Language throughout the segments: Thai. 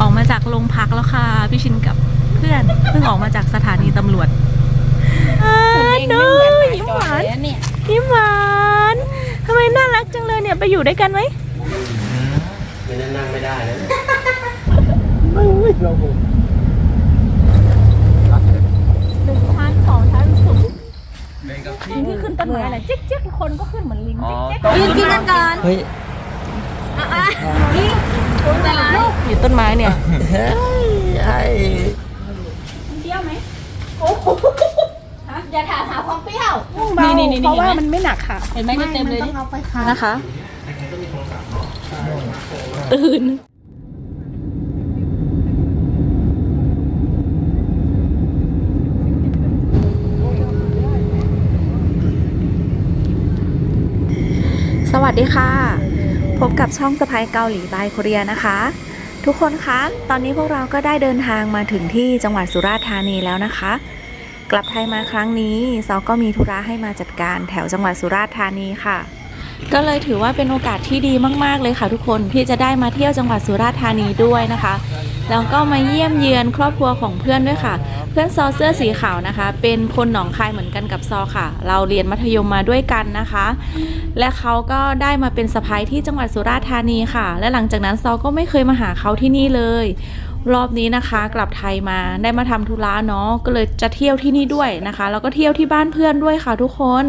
ออกมาจากโรงพักแล้วค่ะ พี่ชินกับเพื่อนเพิ่งออกมาจากสถานีตำรวจอ่าคุณเองน้ไม่อเหมือนยหมายิ้มหวานจรเลยนะเนี่ยยิ้มหวานทำไมน่ารักจังเลยเนี่ยไปอยู่ด้วยกันไหมไม่นั่งนั่งไม่ได้นะหนึ่งชั้นสองชั้นสูงที่ขึ้นต้นไม้อะไรเจ๊กเจ๊กคนก็ขึ้นเหมือนลิงเจ๊กเจ๊กยืนกินกันก่อนเฮ้ยนี่คุณแต่ละลูก อยู่ต้นไม้เนี่ยเฮ้ยไอ้เปรี้ยวไหมโอ้โหฮะอย่าถามหาความเปรี้ยวนี่นี่นี่เพราะว่าเห็นไหมมันไม่หนักค่ะเห็นไหมเต็มเลยต้องเอาไปค่ะนะคะ ตื่นสวัสดีค่ะ พบกับช่องสไปเกาหลีบายโคเรียนะคะ ทุกคนคะ ตอนนี้พวกเราก็ได้เดินทางมาถึงที่จังหวัดสุราษฎร์ธานีแล้วนะคะ กลับไทยมาครั้งนี้ซอก็มีธุระให้มาจัดการแถวจังหวัดสุราษฎร์ธานีค่ะ ก็เลยถือว่าเป็นโอกาสที่ดีมาก ๆ เลยค่ะทุกคนที่จะได้มาเที่ยวจังหวัดสุราษฎร์ธานีด้วยนะคะ แล้วก็มาเยี่ยมเยือนครอบครัวของเพื่อนด้วยค่ะ เพื่อนซอเสื้อสีขาวนะคะ เป็นคนหนองคายเหมือนกันกับซอค่ะ เราเรียนมัธยมมาด้วยกันนะคะ และเขาก็ได้มาเป็นสะพ้ายที่จังหวัดสุราษฎร์ธานีค่ะ และหลังจากนั้นซอก็ไม่เคยมาหาเขาที่นี่เลยรอบนี้นะคะกลับไทยมาได้มาทำธุระเนาะก็เลยจะเที่ยวที่นี่ด้วยนะคะ แล้วก็เที่ยวที่บ้านเพื่อนด้วยค่ะทุกคน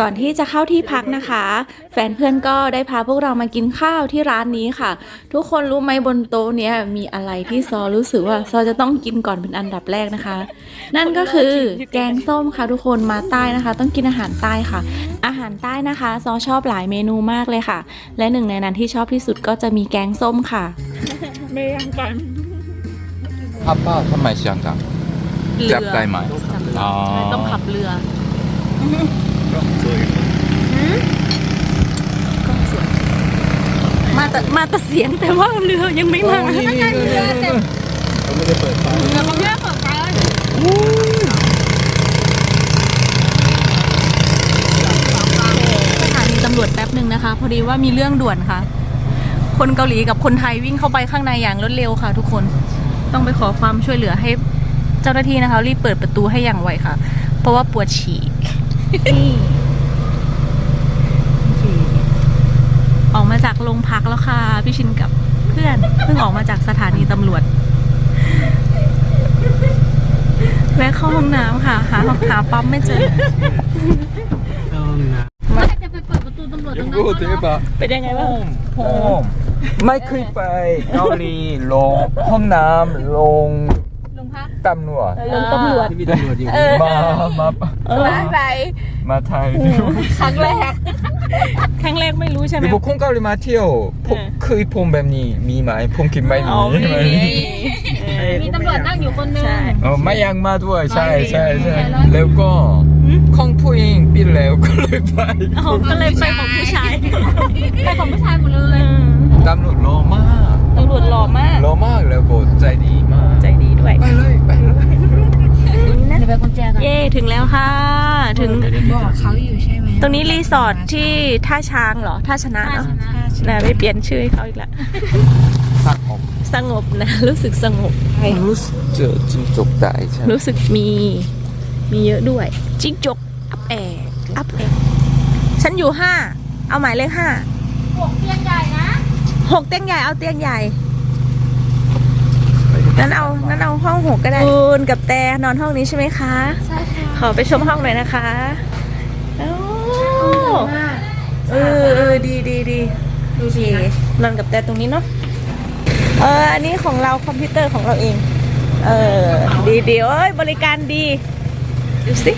ก่อนที่จะเข้าที่พักนะคะ แฟนเพื่อนก็ได้พาพวกเรามากินข้าวที่ร้านนี้ค่ะ ทุกคนรู้ไหมบนโต๊ะนี้มีอะไรที่ซอรู้สึกว่าซอจะต้องกินก่อนเป็นอันดับแรกนะคะ นั่นก็คือแกงส้มค่ะทุกคนมาใต้นะคะ ต้องกินอาหารใต้ค่ะ อาหารใต้นะคะซอชอบหลายเมนูมากเลยค่ะ และหนึ่งในนั้นที่ชอบที่สุดก็จะมีแกงส้มค่ะไม่ยังไป阿爸他买香港，เรือ จับได้ไหมต้องขับเรือ แต่มาแต่เสียงแต่ว่าเรือยังไม่มาไม่ได้เปิดไฟเดี๋ยวมันแค่เปิดไฟแล้วสถานีตำรวจแป๊บหนึ่งนะคะ พอดีว่ามีเรื่องด่วนค่ะ คนเกาหลีกับคนไทยวิ่งเข้าไปข้างในอย่างรวดเร็วค่ะ ทุกคนต้องไปขอความช่วยเหลือให้เจ้าหน้าที่นะคะ รีบเปิดประตูให้อย่างไวค่ะ เพราะว่าปวดฉี่นี่โอเคออกาจากโรงพักแล้วค่ะ พี่ชินกับเพื่อนเพิ่งออกมาจากสถานีตำรวจแวะเข้าห้องน้ำค่ะ หาหาปั๊มไม่เจอจะไปเปิดประตูตำรวจตรงนั้ไงบ้างโฮมไม่เคยไปเกาหลีลงห้องน้ำลงตำรวจลงตำรวจมา มาไทยมาไทยครั้งแรก ครั้งแรกไม่รู้ใช่ไหม 리보 콩가올리 마티오 네. 크이 폼뱀니 미마이 폼킨 마이 อ๋อมี 미 มีตำรวจนั่งอยู่คนนึง ใช่ 어 마이 양마 두어 샤이 샤이 샤이 레고 음? 콩푸잉 삘레오 콜레파이 อ๋อก็เลยไปของผู้ชาย ไปของผู้ชายหมดเลย 땀누 로마 ตำรวจหล่อมาก 로마 레고 짜이디 마 ใจดีด้วย 빨리 빨리 เดี๋ยวไปกุญแจกัน เย่ถึงแล้วค่ะ ถึง บอกเขาอยู่ใช่ไหม ตรงนี้รีสอร์ทที่ท่าช้างเหรอ ท่าชนะเนาะนะไม่เปลี่ยนชื่อให้เขาอีกละสงบสงบนะ รู้สึกสงบ รู้สึกเจอจิ้งจกได้ใช่รู้สึกมี มีเยอะด้วย จิ้งจก อัพแอร์อัพแอร์ฉันอยู่ห้า เอาหมายเลขห้าหกเตียงใหญ่นะหกเตียงใหญ่เอาเตียงใหญ่นั้นเอานั้นเอาห้องหกก็ได้คุณกับแต่นอนห้องนี้ใช่ไหมคะ ใช่ค่ะ ขอไปชมห้องหน่อยนะคะ เออเออดีดีดีดูสินอนกับแต่ตรงนี้เนาะเอออันนี้ของเราคอมพิวเตอร์ของเราเอง เออดีดีเอ้ยบริการดีดูสิ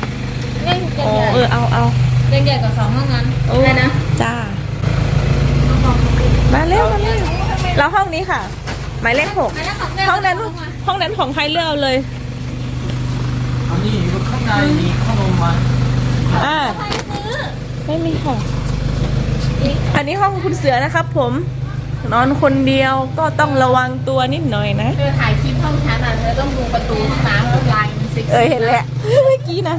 โอ้เออเอาเอาเล็กใหญ่กว่าสองห้องนั้นใช่นะจ้ามาเร็วมาเร็วเราห้องนี้ค่ะ หมายเลขหกห้องนั้นห้องนั้นของใครเลือกเลยอันนี้ข้างในมีข้างลงมาอ่า ไม่มีค่ะ อันนี้ห้องคุณเสือนะครับผม นอนคนเดียวก็ต้องระวังตัวนิดหน่อยนะ เธอถ่ายคลิปห้องฉันอะเธอต้องดูประตูห้องน้ำลายมันสิเออเห็นแหละเมื่อกี้นะ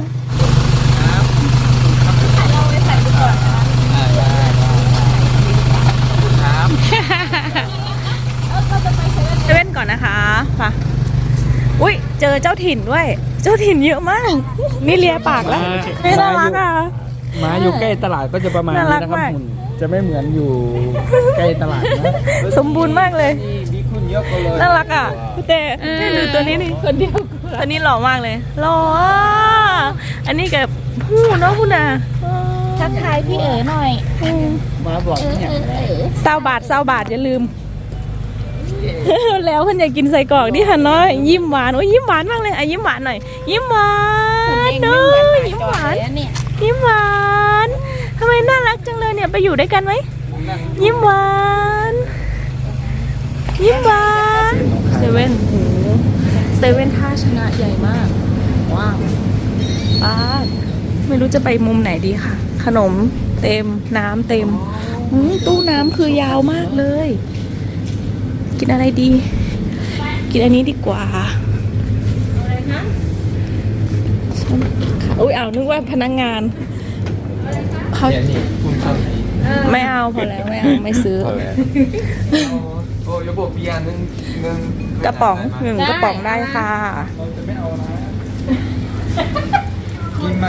เซเว่นก่อนนะคะป่ะอุ้ยเจอเจ้าถิ่นด้วย เจ้าถิ่นเยอะมาก นี่เลียปากแล้วไม่น่ารักอะ หมาอยู่ใกล้ตลาดก็จะประมาณนี้น่ารักนะครับมาก หุ่นจะไม่เหมือนอยู่ใกล้ตลาดนะสมบูรณ์มากเลย นี่มีคุณเยอะก็เลยน่ารักอะพี่เต้นี่ดูตัวนี้นี่คนเดียวตัวนี้หล่อมากเลยหล่ออะอันนี้กับผู้เนาะผู้น่ะทักทายพี่เอ๋หน่อยมาบอกเนี่ยเศร้าบาทเศร้าบาทอย่าลืม แล้วคนอยากกินใส่กรอกดิค่ะน้อยยิ้มหวานโอ้ยยิ้มหวานมากเลยอะยิ้มหวานหน่อย ยิ้มหวานเนอะยิ้มหวานเนี่ยยิ้มหวานทำไมน่ารักจังเลยเนี่ยไปอยู่ด้วยกันไหมยิ้มหวานยิ้มหวานเซเว่นโหเซเว่นท่าชนะใหญ่มากว้าวป้าดไม่รู้จะไปมุมไหนดีค่ะ ขนมเต็มน้ำเต็มอืมตู้น้ำคือยาวมากเลย กินอะไรดี กินอันนี้ดีกว่าฉันค่ะอุ้ยเอานึกว่าพนักงานเขาเนี่ยนี่คุณชอบสีไม่เอาพอแล้วไม่เอาไม่ซื้อโอ้ยบอกเบียร์หนึงหนึ่งกระป๋องหนึ่งกระป๋องได้ค่ะเราจะไม่เอานะกินไหม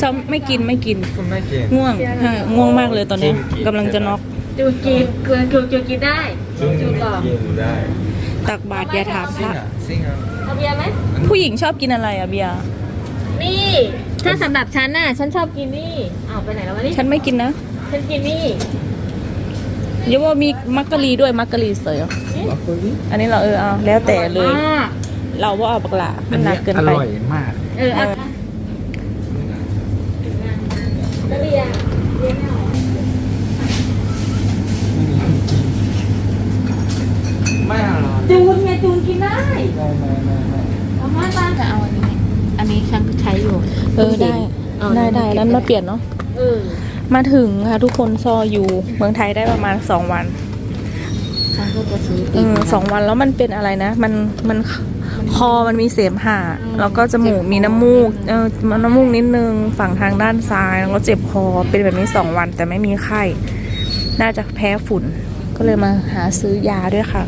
ชอบไม่กินไม่กินคุณไม่กินง่วงใช่ง่วงมากเลยตอนนี้กินกำลังจะน็อกจูกินเกลือจูจูกินได้ จูต่อกินได้ตักบาตรอย่าถามพซิ่งระอะซิ่งอะเอาเบียร์ไหม ผู้หญิงชอบกินอะไรอะเบียร์นี่ ถ้าสำหรับฉันน่ะ ฉันชอบกินนี่อ้าวไปไหนแล้ววะนี่ ฉันไม่กินนะ ฉันกินนี่ เดี๋ยวว่ามีมักกะลีด้วยมักกะลีเสยเหรอบอกคนนี้อันนี้เราเออเอาแล้วแต่เลย มากเราว่าเอาปากหลามันหนักเกินอไป ร่อยมาก เอออะแล้วเบียร์เบียร์ไม่เอา ไม่อร่อย จูนไงจูนกินได้ไม่ไม่ไม่ไม่เอามาบ้านจะเอาอันนี้ อันนี้ฉันใช้อยู่เออได้เอาได้ได้นั้นมาเปลี่ยนเนาะเออมาถึงค่ะทุกคนซออยู่เมืองไทยได้ประมาณสองวันฉันก็จะซื้อเออสองวันแล้วมันเป็นอะไรนะ มันมันคอมันมีเสมหะแล้วก็จมูกมีน้ำมูกเออมันน้ำมูกนิดนึงฝั่งทางด้านซ้าย แล้วก็เจ็บคอเป็นแบบนี้สองวันแต่ไม่มีไข้ น่าจะแพ้ฝุ่น ก็เลยมาหาซื้อยาด้วยค่ะ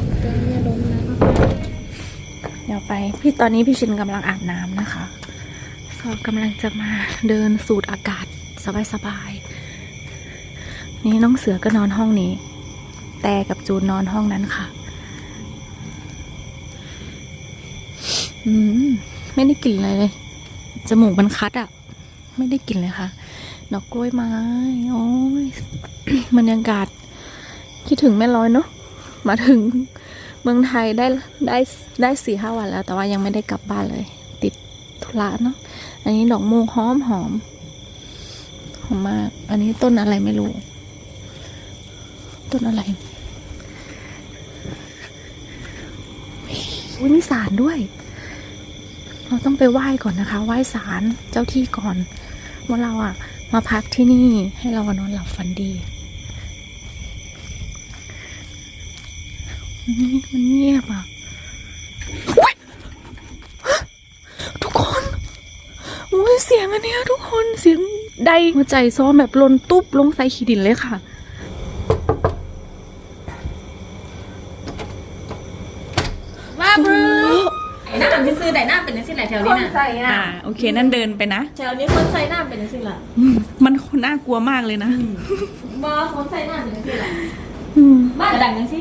เดี๋ยวไป พี่ตอนนี้พี่ชินกำลังอาบน้ำนะคะซอกำลังจะมาเดินสูดอากาศสบายๆนี่น้องเสือก็นอนห้องนี้ แต่กับจูนนอนห้องนั้นค่ะ อืมไม่ได้กลิ่นอะไรเลย จมูกมันคัดอะ่ะ ไม่ได้กลิ่นเลยค่ะดอกกล้วยไม้ โอ้ยบรรยากาศ คิดถึงแม่ร้อยเนาะมาถึงเมืองไทยได้ได้ได้สี่ห้าวันแล้ว แต่ว่ายังไม่ได้กลับบ้านเลย ติดธุระเนาะอันนี้ดอกมูกหอมหอมหอมมาก อันนี้ต้นอะไรไม่รู้ ต้นอะไรอุ้ยมีสารด้วย เราต้องไปไหว้ก่อนนะคะ ไหว้ศาลเจ้าที่ก่อนว่าเราอะมาพักที่นี่ให้เรานอนหลับฝันดี มันเงียบอะอุ๊ยทุกคนโอ้ยเสียงอันเนี้ยทุกคนเสียงใดหัวใจซ้อมแบบลนตุ๊บลงใส่ขีดินเลยค่ะว่าบรูไอ้หน้าเป็นซื้อไหนหน้าเป็นยังสิไหนแถวนี้น่ะอ่าโอเค นั่นเดินไปนะ แถวนี้คนใส่หน้าเป็นยังสิล่ะมันน่ากลัวมากเลยนะบอคนใส่หน้าเป็นยังสิล่ะอืมบ้านดังยังสิ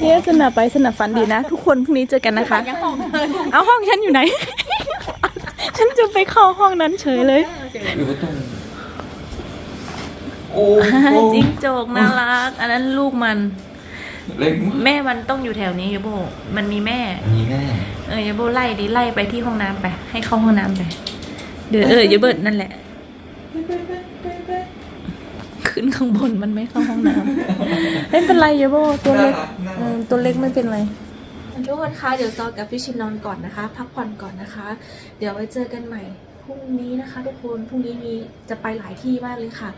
เนี่ยสนับไปสนับฝันดีนะ ทุกคนพรุ่งนี้เจอกันนะคะเอาห้องฉันอยู่ไหน ฉันจะไปเข้าห้องนั้นเฉยเลย อยู่ประตูโอ้จริงโจกน่ารัก อันนั้นลูกมัน เล็กมากแม่มันต้องอยู่แถวนี้ยโบ มันมีแม่ มีแม่ เออยโบไล่ดิไล่ไปที่ห้องน้ำไป ให้เข้าห้องน้ำไป เดี๋ยวเออยเบิร์ดนั่นแหละ ขึ้นข้างบนมันไม่เข้าห้องน้ำไม่เป็นไรยโบตัวน่าเล็กรักน่าเออตัวเล็กไม่เป็นไรทุกคนคะเดี๋ยวซอกับพี่ชินนอนก่อนนะคะ พักผ่อนก่อนนะคะ เดี๋ยวไว้เจอกันใหม่พรุ่งนี้นะคะ ทุกคนพรุ่งนี้มีจะไปหลายที่มากเลยค่ะ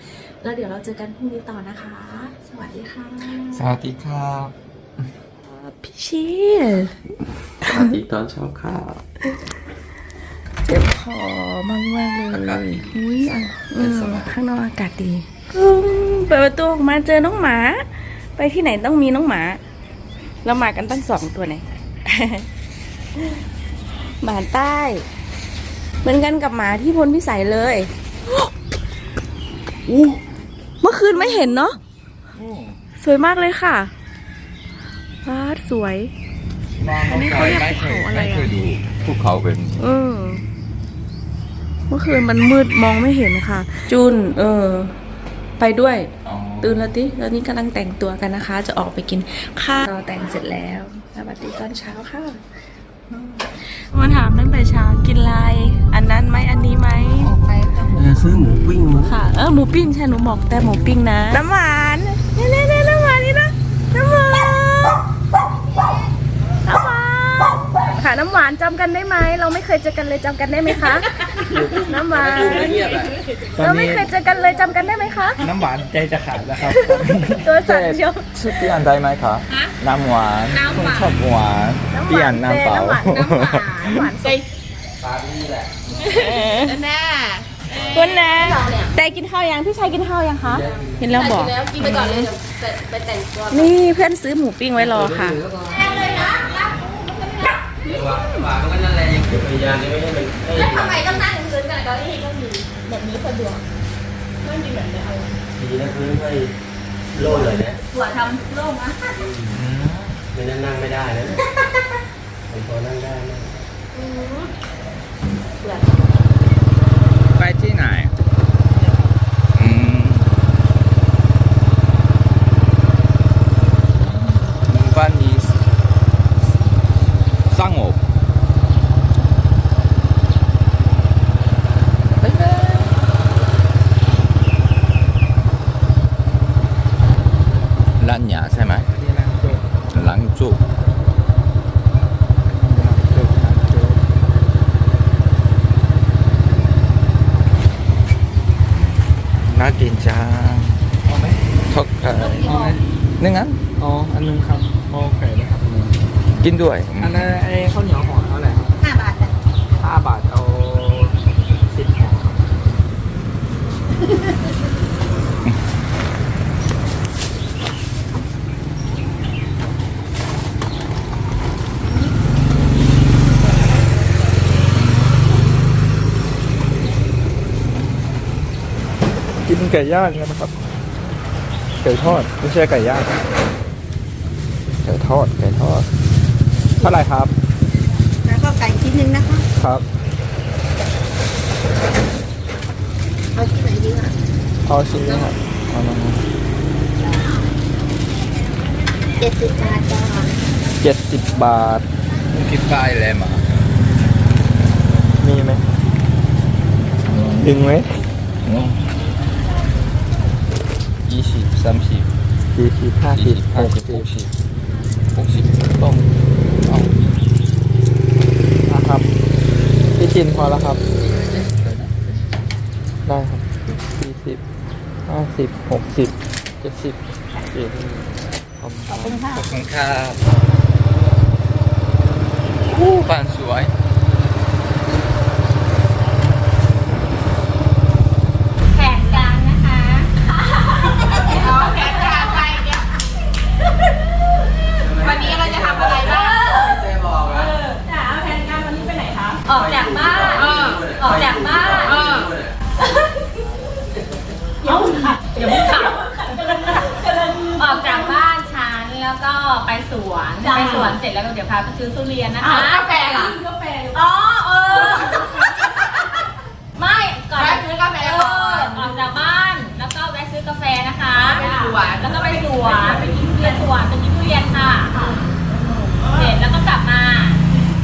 แล้วเดี๋ยวเราเจอกันพรุ่งนี้ต่อนะคะ สวัสดีค่ะสวัสดีครับพี่ชินสวัสดีตอนเช้าค่ะเจ็บคอมากมากๆเลยอากาศดีอุ้ยอะอืมสบายข้างนอกอากาศดีอืม เปิดประตูออกมาเจอน้องหมา ไปที่ไหนต้องมีน้องหมา เรามากันตั้งสองตัวไหนหมาใต้ เหมือนกันกับหมาที่พลพิสัยเลยอู้เมื่อคืนไม่เห็นเนาะสวยมากเลยค่ะพาดสวยอันนี้เขาเรียกภูเขาอะไรอะไม่เคยดูภูเขาเป็นเออเมื่อคืนมันมืดมองไม่เห็นค่ะ จุน เออ ไปด้วย ตื่นแล้วติแล้วนี่กำลังแต่งตัวกันนะคะ จะออกไปกินข้าวเราแต่งเสร็จแล้วสวัสดีตอนเช้าค่ะมาถามตั้งแต่เช้ากินอะไรอันนั้นไหมอันนี้ไหมเออซื้อหมูปิ้งมาค่ะเออหมูปิ้งใช่หนูบอกแต่หมูปิ้งนะน้ำหวานนี่นี่นี่น้ำหวานนี่นะน้ำหวานน้ำหวานค่ะน้ำหวานจำกันได้ไหมเราไม่เคยเจอกันเลยจำกันได้ไหมคะ น้ำหวานเงียบอะเราไม่เคยเจอกันเลยจำกันได้ไหมคะ น้ำหวานใจจะขาดแล้วครับ ตัวสั่นเชียว ชื่อเปลี่ยนได้ไหมคะน้ำหวานคนชอบหวานเปลี่ยนน้ำเปล่า น้ำหวานน้ำหวานน้ำหวานใส่ปานี่แหละแน่คุณนะแต่กินข้าวยังพี่ชายกินข้าวยังคะกินแล้วบอก แล้วกินไปก่อนเลยเดี๋ยวไปแต่งตัว นี่เพื่อนซื้อหมูปิ้งไว้รอค่ะวางวางก็นั่นแหละยังเก็บพยานยังไม่ให้มันให้แล้วทำไมต้องนั่ง พื้นกันเก้าอี้ก็มีแบบนี้สะดวกไม่มีแบบนี้เอาดีนะพื้นให้โล่งเลยนะหัวทำโล่งนะไม่นั่นนั่งไม่ได้นะผมพอนั่งได้นะ ไปที่ไหนอืมหมู่บ้านนี้สงบบ๊ายบายร้านหยาใช่ไหมหลังจุกน่ากินจัง เอาไหม ทอกไข่ เอาไหม นึ่งอัน อ๋ออันนึงครับโอเคเลยครับ กินด้วย อันนั้นไอ้ข้าวเหนียวห่อเท่าไหร่ครับ ห้าบาท ห้าบาทเอาสิบห่อครับ กิน ไก่ย่างกันนะครับ ไก่ทอดไม่ใช่ไก่ย่าง ไก่ทอด ไก่ทอด เท่าไหร่ครับ แล้วก็ไก่ชิ้นหนึ่งนะคะ ครับ เอาที่ไหนดีอะเอาชิ้นนี้ครับเอามาเจ็ดสิบบาทจ้าเจ็ดสิบบาท คิดป้ายอะไรมา มีไหมดึงไหม ยี่สิบสามสิบสี่สิบห้าสิสี่บสิบห้าสิบหกสิบหกสิบต้มเอานะครับพี่ชินพอแล้วครับ ได้ครับสี่สิบห้าสิบหกสิบเจ็ดสิบเจ็ดขอบคุณครับขอบคุณครับอู้บ้านสวย แผนกลางนะคะอ๋อแผนกลางไปเนี่ยวันนี้เราจะทำอะไรบ้าง ไม่บอกอะ จะเอาแผนกลางวันนี้ไปไหนคะ ออกจากบ้าน ออกจากบ้าน เดี๋ยวค่ะเดี๋ยวค่ะออกจากบ้านฉันแล้วก็ ไปสวนไปสวนเสร็จแล้วก็เดี๋ยวพาไปซื้อทุเรียนนะคะ กาแฟเหรอกาแฟอ๋อเออ ไม่ก่อนไปซื้อกาแฟก่อนออกจากบ้านแล้วก็แวะซื้อกาแฟนะคะไปสวนแล้วก็ไปสวนไปกินทุเรียนสวนไปกินทุเรียนค่ะ เสร็จแล้วก็กลับมา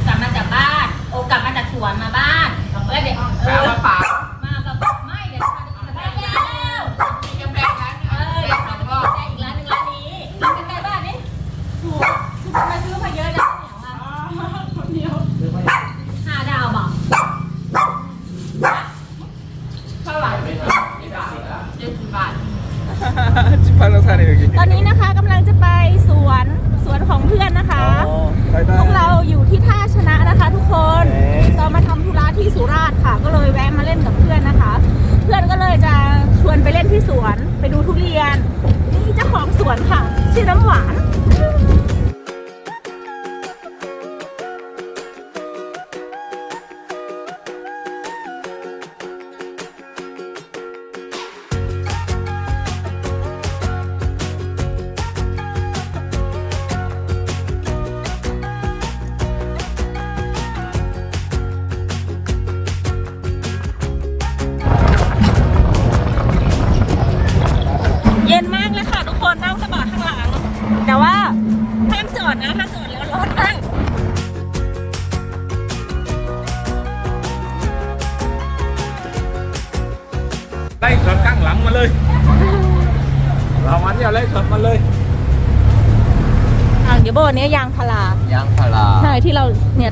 กลับมาจากบ้าน โอกลับมาจากสวนมาบ้านแล้วเด็กเออมาฝา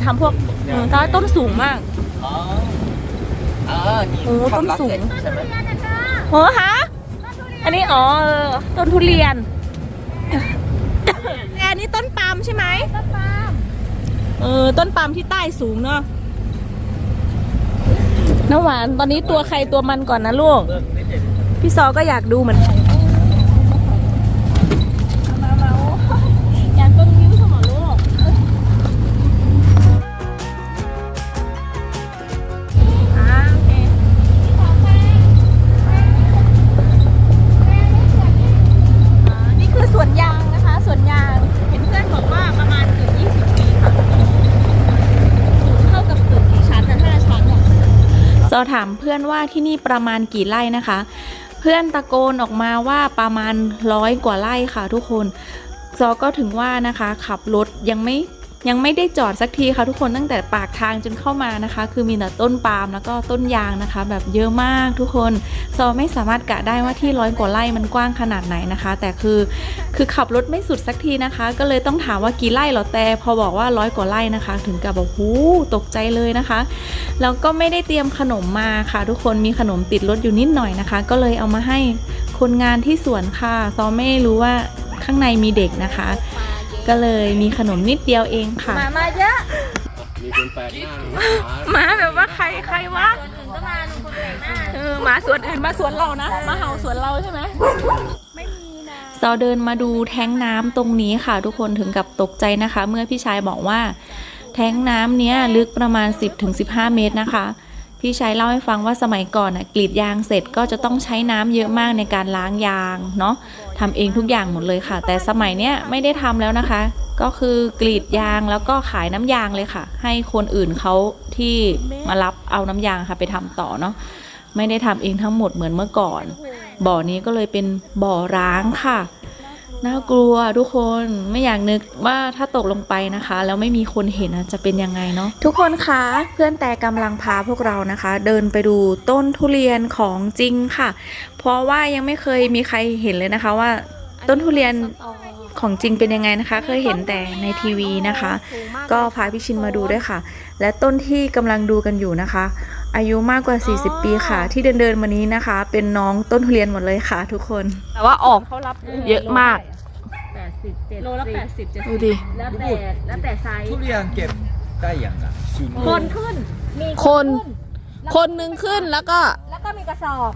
ทำพวกเออต้นต้นสูงมากอ๋อเออนี่โอ้ต้นสูงใช่ไหมโหฮะอันนี้อ๋อเออต้นทุเรียนแต่อันนี้ต้นปาล์มใช่ไหมต้นปาล์มเออต้นปาล์มที่ใต้สูงเนาะน้ำหวานตอนนี้ตัวใครตัวมันก่อนนะลูก พี่ซอก็อยากดูเหมือนกัน อถามเพื่อนว่าที่นี่ประมาณกี่ไร่นะคะ เพื่อนตะโกนออกมาว่าประมาณร้อยกว่าไร่ค่ะทุกคนซอก็ถึงว่านะคะ ขับรถยังไม่ ยังไม่ได้จอดสักทีค่ะทุกคนตั้งแต่ปากทางจนเข้ามานะคะ คือมีแต่ต้นปาล์มแล้วก็ต้นยางนะคะ แบบเยอะมากทุกคนซอไม่สามารถกะได้ว่าที่ร้อยกว่าไร่มันกว้างขนาดไหนนะคะ แต่คือคือขับรถไม่สุดสักทีนะคะ ก็เลยต้องถามว่ากี่ไร่หรอแต่พอบอกว่าร้อยกว่าไร่นะคะ ถึงกับบอกหูตกใจเลยนะคะแล้วก็ไม่ได้เตรียมขนมมาค่ะ ทุกคนมีขนมติดรถอยู่นิดหน่อยนะคะ ก็เลยเอามาให้คนงานที่สวนค่ะซอไม่รู้ว่าข้างในมีเด็กนะคะ ก็เลยมีขนมนิดเดียวเองค่ะ มามาเยอะ มีคนแปลกหน้าหมามาแบบว่าใครใครวะส่วนอื่นก็มาลุงคนแปลกหน้าเออหมาสวนอื่นมาสวนเรานะมาเห่าสวนเราใช่ไหมซอเดินมาดูแท้งน้ำตรงนี้ค่ะ ทุกคนถึงกับตกใจนะคะ เมื่อพี่ชายบอกว่า แท้งน้ำเนี้ยลึกประมาณ 10-15 เมตรนะคะพี่ชายเล่าให้ฟังว่าสมัยก่อนน่ะกรีดยางเสร็จก็จะต้องใช้น้ำเยอะมากในการล้างยางเนาะ ทำเองทุกอย่างหมดเลยค่ะ แต่สมัยเนี้ยไม่ได้ทำแล้วนะคะ ก็คือกรีดยางแล้วก็ขายน้ำยางเลยค่ะ ให้คนอื่นเขาที่มารับเอาน้ำยางค่ะไปทำต่อเนาะไม่ได้ทำเองทั้งหมดเหมือนเมื่อก่อน บ่อนี้ก็เลยเป็นบ่อร้างค่ะ น่ากลัวทุกคนไม่อยากนึกว่าถ้าตกลงไปนะคะ แล้วไม่มีคนเห็นจะเป็นยังไงเนาะทุกคนคะเพื่อนแต่กำลังพาพวกเรานะคะ เดินไปดูต้นทุเรียนของจริงค่ะ เพราะว่ายังไม่เคยมีใครเห็นเลยนะคะว่าต้นทุเรียนของจริงเป็นยังไงนะคะ เคยเห็นแต่ในทีวีนะคะ ก็พาพี่ชินมาดูด้วยค่ะ และต้นที่กำลังดูกันอยู่นะคะ อายุมากกว่า 40 ปีค่ะ ที่เดินเดินๆมานี้นะคะ เป็นน้องต้นทุเรียนหมดเลยค่ะ ทุกคน แต่ว่าออกเขารับเยอะมากแปดสิบเจ็ดโลละ80 70ดูดิแล้วแต่แล้วแต่ไซส์ทุเรียนเก็บได้อย่างไรชิมคนขึ้น มีคน คนหนึ่งขึ้นแล้วก็ แล้วก็มีกระสอบ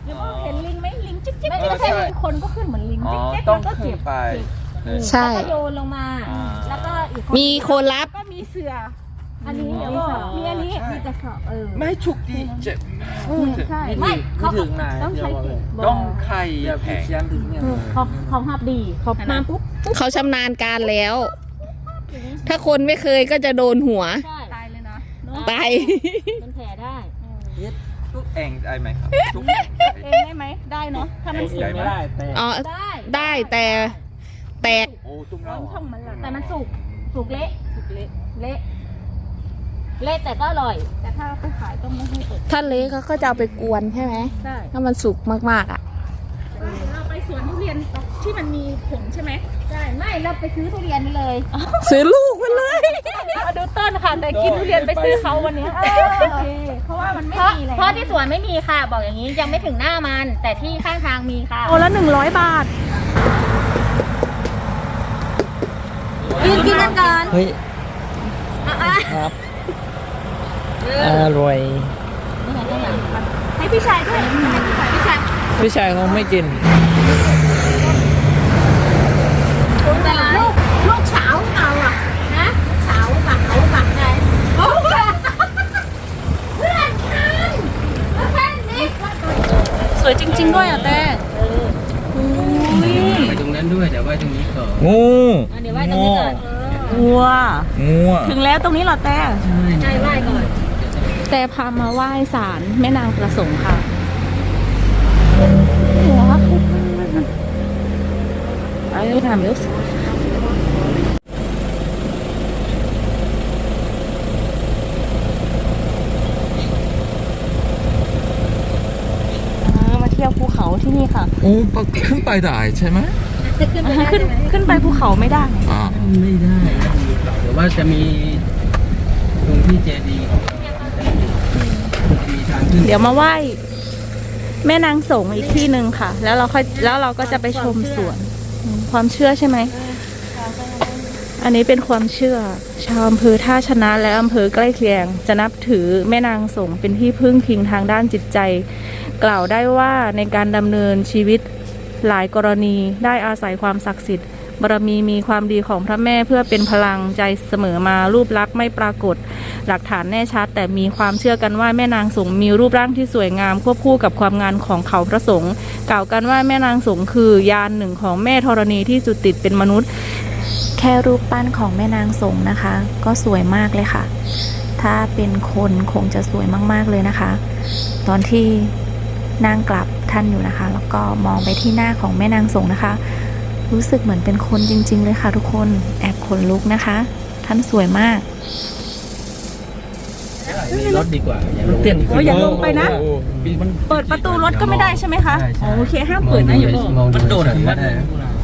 เห็นลิงไหมลิงจิ๊กจิ๊กไม่ไม่ใช่ใช่ลิงคนก็ขึ้นเหมือนลิงอ๋อจิ๊กจิ๊กต้องแล้วก็ขึ้เก็นบไปใช่แล้วก็โยนลงมาอ่าแล้วก็อีกมีคนรับก็มีเสือ อันนี้เดี๋เดี๋ยยววก็ก็มีอันนี้มีกระสอบเออ ไม่ฉุกดีเจ็บใช่ไม่เขาถึงไหนต้องใช้เก็บต้องไข่อย่าแผผิดงเสียงถึงเนี่ยเขาเขาหับดีเขามาปุ๊บเขาชำนาญการแล้ว ถ้าคนไม่เคยก็จะโดนหัวใช่ตายเลยนะตายเป็นแผลได้ทุกเองได้ไหมครับทุกเองเองได้ไหมได้เนาะถ้ามันสุกได้ไหมอ๋อได้ได้แต่แตกโอ้ตุ้มเราช่องมันละแต่มันสุกสุกเละสุกเละเละ เละแต่ก็อร่อย แต่ถ้าไปขายต้องไม่ให้ตกถ้าเละเขาก็จะเอาไปกวนใช่ไหมได้ถ้ามันสุกมากๆอะ เราไปสวนทุเรียนที่มันมีผลใช่ไหมใช่ไม่เราไปซื้อทุเรียนนี่เลยซื้อลูกมันเลยมาดูต้นค่ะแต่กินทุเรียนไปซื้อเขาวันนี้เออโอเคเพราะว่ามันไม่เพราะมีแล้วเพราะที่สวนไม่มีค่ะ บอกอย่างนี้ยังไม่ถึงหน้ามัน แต่ที่ข้างทางมีค่ะโลละหนึ่งร้อยบาทยืนกินกันก่อน เฮ้ย ครับ อร่อย ให้พี่ชายด้วยให้พี่ชายพี่ชายพี่ชายเขาไม่กิน แต่ลูกลูกสาวเอาอะนะสาวหมักเอาหมักไงโอ้เพื่อนเพื่อนกันเพื่อนนี่สวยจริง ๆ ด้วยอะแต่ไปตรงนั้นด้วยเดี๋ยวไว้ตรงนี้ก่อนงูเดี๋ยวไว้ตรงนี้ก่อนวัวงูอะถึงแล้วตรงนี้เหรอแต่ใช่ไหว้ก่อน แต่พามาไหว้ศาลแม่นางประสงค์ค่ะไอ้ทำเยอะมาเที่ยวภูเขาที่นี่ค่ะโอ้ปะขึ้นไปได้ใช่ไหมขึ้นขึ้นไปภูเขาไม่ได้อ่าไม่ได้เดี๋ยวว่าจะมีตรงที่เจดีย์ เดี๋ยวมาไหว้แม่นางสงอีกที่หนึ่งค่ะ แล้วเราค่อยแล้วเราก็จะไปชมสวน ความเชื่อใช่ไหม อันนี้เป็นความเชื่อ ชาวอำเภอท่าชนะและอำเภอใกล้เคียง จะนับถือแม่นางสงเป็นที่พึ่งพิงทางด้านจิตใจ กล่าวได้ว่าในการดำเนินชีวิตหลายกรณีได้อาศัยความศักดิ์สิทธิ์ บารมีมีความดีของพระแม่เพื่อเป็นพลังใจเสมอมารูปลักษณ์ไม่ปรากฏ หลักฐานแน่ชัด แต่มีความเชื่อกันว่าแม่นางสงมีรูปร่างที่สวยงาม ควบคู่กับความงามของเขาพระสงฆ์กล่าวกันว่าแม่นางสงคือยานหนึ่งของแม่ธรณีที่จุติดเป็นมนุษย์ แค่รูปปั้นของแม่นางสงนะคะ ก็สวยมากเลยค่ะ ถ้าเป็นคนคงจะสวยมากๆเลยนะคะ ตอนที่นั่งกลับท่านอยู่นะคะ แล้วก็มองไปที่หน้าของแม่นางสงนะคะ รู้สึกเหมือนเป็นคนจริง ๆ เลยค่ะทุกคน แอบขนลุกนะคะ ท่านสวยมากมีรถดีกว่าอย่าลงเปลี่ยนโอ้ยอย่าลงไปนะโอ้โหมันเปิดประตูรถก็ไม่ได้ใช่ไหมคะใช่ใช่อ๋อโอเคห้ามเปิดนะอย่าบอกมองมันโดดเฉถึยงๆวัก็ดได้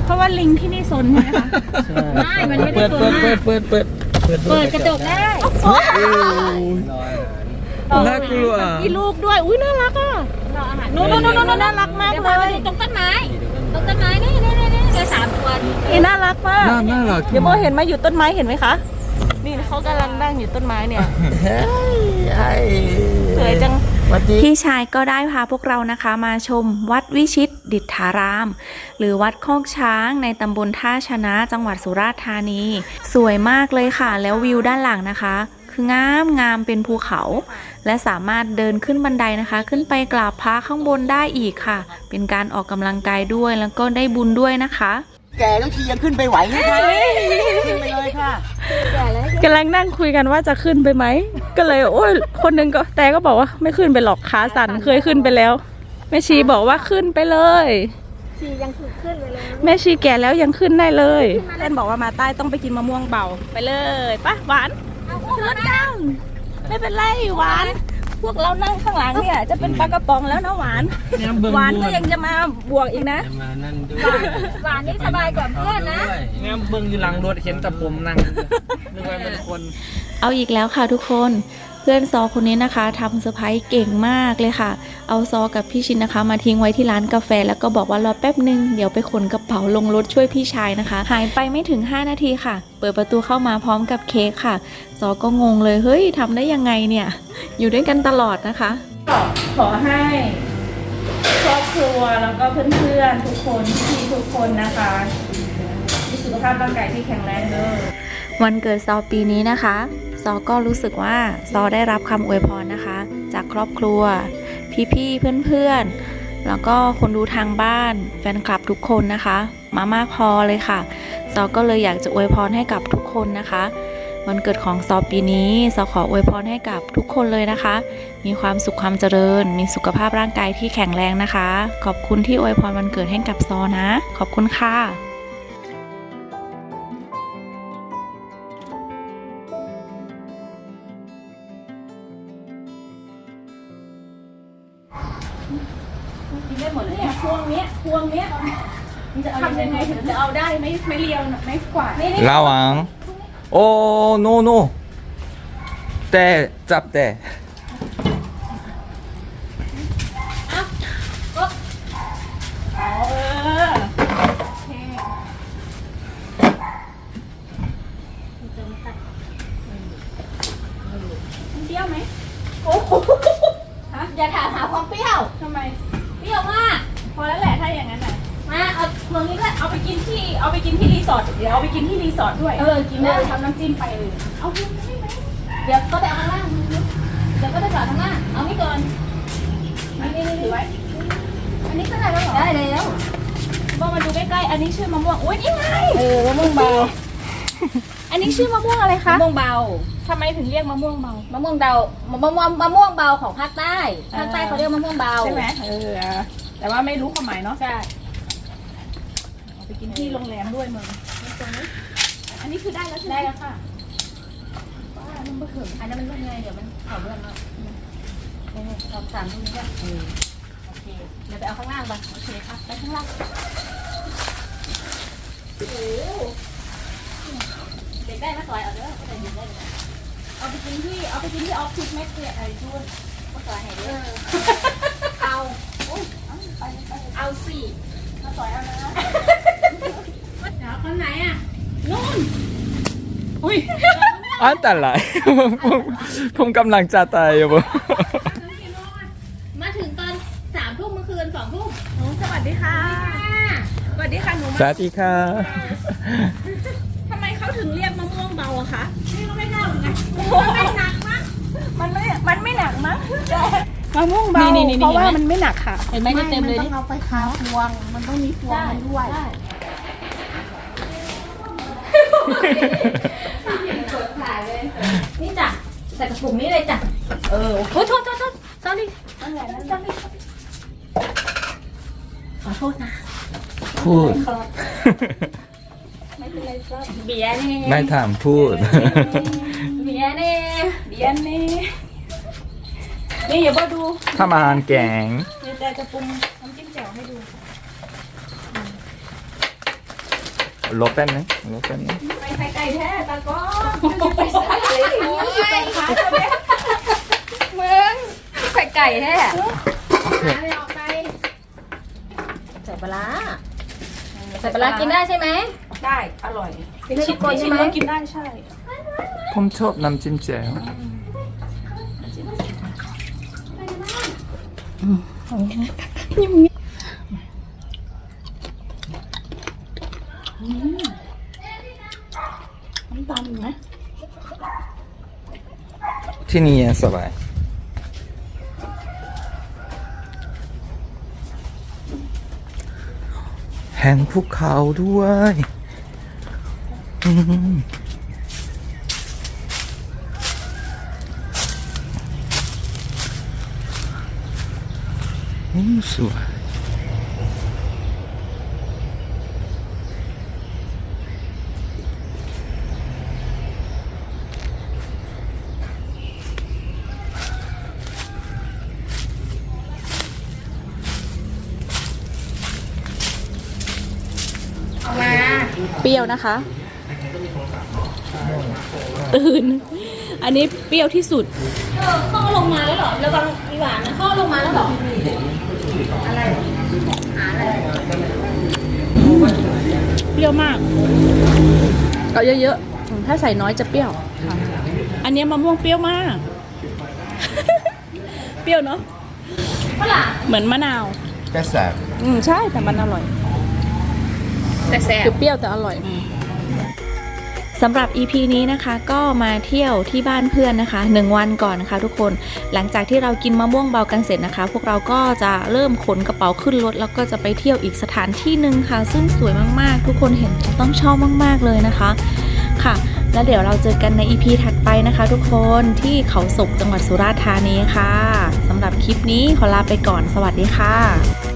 เพราะว่าลิงที่นี่ซนใช่ไหมคะไม่มันไม่ได้เปิดตัวเปิดมากเปิดเปิดเปิดเปิดกระจกได้รอยอาหารน่ากลัวมีลูกด้วย อุ้ยน่ารักอะรออาหารนู่นนู่นนู่นนู่นน่ารักมากเดี๋ยวเลพาไปยดูตรงต้นไม้ ตรงต้นไม้นี่นี่ นี่นี่เดี๋ยวสามตัวนี่น่ารักมากน่าน่ารักเดี๋ยวโมเห็นมาอยู่ต้นไม้เห็นไหมคะ นี่เขากำลังนั่งอยู่ต้นไม้เนี่ยเฮ้ยไอ้สวยจังสวัสดีพี่ชายก็ได้พาพวกเรานะคะมาชมวัดวิชิตดิษฐาราม หรือวัดโคกช้างในตำบลท่าชนะจังหวัดสุราษฎร์ธานี สวยมากเลยค่ะ แล้ววิวด้านหลังนะคะ คืองามงามเป็นภูเขา และสามารถเดินขึ้นบันไดนะคะ ขึ้นไปกราบพระข้างบนได้อีกค่ะ เป็นการออกกำลังกายด้วยแล้วก็ได้บุญด้วยนะคะแก่แล้วทียังขึ้นไปไหวไหมคะขึ้นไปเลยค่ะกำลังนั่งคุยกันว่าจะขึ้นไปไหม ก็เลยโอ้ยคนหนึงก็แต่ก็บอกว่าไม่ขึ้นไปหรอกขาสั่นเคยขึ้นไปแล้วแม่ชีบอกว่าขึ้นไปเลยชียังคือขึ้นไปเลยแม่ชีแก่แล้วยังขึ้นได้เลยเล่นบอกว่ามาใต้ต้องไปกินมะม่วงเบาไปเลยปะหวานขึ้นรถกัน ไม่เป็นไรหวาน พวกเรานั่งข้างหลังเนี่ย จะเป็นปลากระป๋องแล้วนะหวาน หวานก็ยังจะมาบวกอีกนะจะมานั่นด้วยหวานนี่สบายกว่าเพื่อนนะด้วยแง่เบิ้งอยู่หลังรถเห็นแต่ผมนั่งนึกว่าเป็นคน เอาอีกแล้วค่ะทุกคนเพื่อนซอคนนี้นะคะทำเซอร์ไพรส์เก่งมากเลยค่ะ เอาซอกับพี่ชินนะคะ มาทิ้งไว้ที่ร้านกาแฟ แล้วก็บอกว่ารอแป๊บนึงเดี๋ยวไปขนกระเป๋าลงรถช่วยพี่ชายนะคะ หายไปไม่ถึง 5 นาทีค่ะ เปิดประตูเข้ามาพร้อมกับเค้กค่ะ ซอก็งงเลยเฮ้ยทำได้ยังไงเนี่ย อยู่ด้วยกันตลอดนะคะขอให้ครอบครัวแล้วก็เพื่อนๆทุกคนพี่ทุกคนนะคะมีสุขภาพร่างกายที่แข็งแรงเด้อวันเกิดซอปีนี้นะคะ ซอก็รู้สึกว่าซอได้รับคำอวยพรนะคะ จากครอบครัว พี่ๆเพื่อนๆ แล้วก็คนดูทางบ้านแฟนคลับทุกคนนะคะ มามากพอเลยค่ะ ซอก็เลยอยากจะอวยพรให้กับทุกคนนะคะวันเกิดของซอปีนี้ซอขออวยพรให้กับทุกคนเลยนะคะ มีความสุขความเจริญ มีสุขภาพร่างกายที่แข็งแรงนะคะ ขอบคุณที่อวยพรวันเกิดให้กับซอนะ ขอบคุณค่ะ วงเนี้ยมันจะเอายังไงถึงจะเอาได้ไม่ไม่เลียวไม่กวาดนี่นี่ระวังโอ้โนโนแต่จับแต่ เอาเออโอเค เมืองนี้แหละเอาไปกินที่เอาไปกินที่รีสอร์ทเดี๋ยวเอาไปกินที่รีสอร์ท ด้วย เออ กินได้ทำน้ำจิ้มไปเลย เอาไปได้ไหมเดี๋ยวก็ไปเอาข้างล่าง เดี๋ยวก็ไปจอดข้างล่าง เอานี่ก่อนนี่นี่ถือไว้ อันนี้ก็ได้แล้วเหรอ ได้แล้วว่ามาดูใกล้ๆ อันนี้ชื่อมะม่วงอุ้ยนี่ไง เออ มะม่วงเบา อันนี้ชื่อมะม่วงอะไรมะคะม่วงเบาทำไมถึงเรียกมะม่วงเบา มะม่วงเดามะม่วงมะม่วงเบาของภาคใต้ ภาคใต้เขาเรียกมะม่วงเบา ใช่ไหมเออ แต่ว่าไม่รู้ความหมายเนาะ ใช่เอาไปกินที่โรงแรมด้วยมึงอั นนี้คือได้แล้วใช่ไหมได้แล้วค่ะว้ามันเบื่ออันนั้นมันเป็นไงเดี๋ยวมันเผาเบื่อมากนี่ๆเอาสามตรงนี้ก็โอเคเดี๋ยวไปเอาข้างล่างไปโอเคค่ะไปข้างล่างโอ้โหเด็กได้มาซอยเอาเด้อเด็กได้เลยเอาไปกินที่เอาไปกินที่ออฟฟิศแม็กเซียไอ้ช่วยมาซอยให้เด้อเอาโอ้ยเอาไปไปเอาสิมาซอยเอานะเดี๋ยวคนไหนอะ นู่นอุ้ยอันตรายผมผมกำลังจะตายอยู่บ่มาถึงตอนสามทุ่มเมื่อคืนสองทุ่มหนูสวัสดีค่ะ สวัสดีค่ะหนูสวัสดีค่ะทำไมเขาถึงเรียกมะม่วงเบาอะคะนี่ก็ไม่ทราบเหมือนกันมันไม่หนักมั้งมันไม่มันไม่หนักมั้งมะม่วงเบาเพราะว่ามันไม่หนักค่ะเห็นไหมเต็มเลยต้อนี่งเอาไปคาพวง มันต้องมีพวงมั นด้วยนี่จ้ะใส่กระปุกนี้เลยจ้ะ เออ โอ้ยโทษโทษโทษ sorry ขอโทษนะ พูดเบียร์นี่ ไม่ถามพูด เบียร์นี่ เบียร์นี่ นี่อย่ามาดูทำอาหารแกง เดี๋ยวแต่จะปรุงน้ำจิ้มแจ่วให้ดู ลบแป๊บนึงลบแป๊บนึงไปใส่ไก่แท้ตาก็ไปใส่เลยไปขายตัวเนี้ยมึงไข่ไก่แท้อะไรออกไปใส่ปลาร้าใส่ปลาร้ากินได้ใช่ไหมได้ อร่อยเป็นชิคกนใช่ไหมแล้วกินได้ใช่ ผมชอบน้ำจิ้มแจ่ว น้ำตาลไหมที่นี่สบายเห็นภูเขาด้วยอืมอืมสวย เป รี้ยวนะคะ ตื่น อันนี้เปรี้ยวที่สุดเออเข้าลงมาแล้วเหรอแล้วก็อีหวานนะเข้าลงมาแล้วเหรอเปรี้ยวมากเอาเยอะๆถ้าใส่น้อยจะเปรี้ยวอันนี้มะม่วงเปรี้ยวมาก เปรี้ยวเนาะฝรั่งเหมือนมะนาวกระแสบอืมใช่แต่มันอร่อย แต่แซ่คือเปรี้ยวแต่อร่อย สำหรับ EP นี้นะคะก็มาเที่ยวที่บ้านเพื่อนนะคะ 1 วันก่อนนะคะ ทุกคนหลังจากที่เรากินมะม่วงเบากันเสร็จนะคะ พวกเราก็จะเริ่มขนกระเป๋าขึ้นรถ แล้วก็จะไปเที่ยวอีกสถานที่หนึ่งค่ะ ซึ่งสวยมากๆ ทุกคนเห็นจะต้องชอบมากๆเลยนะคะค่ะ แล้วเดี๋ยวเราเจอกันใน EP ถัดไปนะคะ ทุกคนที่เขาศกจังหวัดสุราษฎร์ธานีค่ะสำหรับคลิปนี้ขอลาไปก่อนสวัสดีค่ะ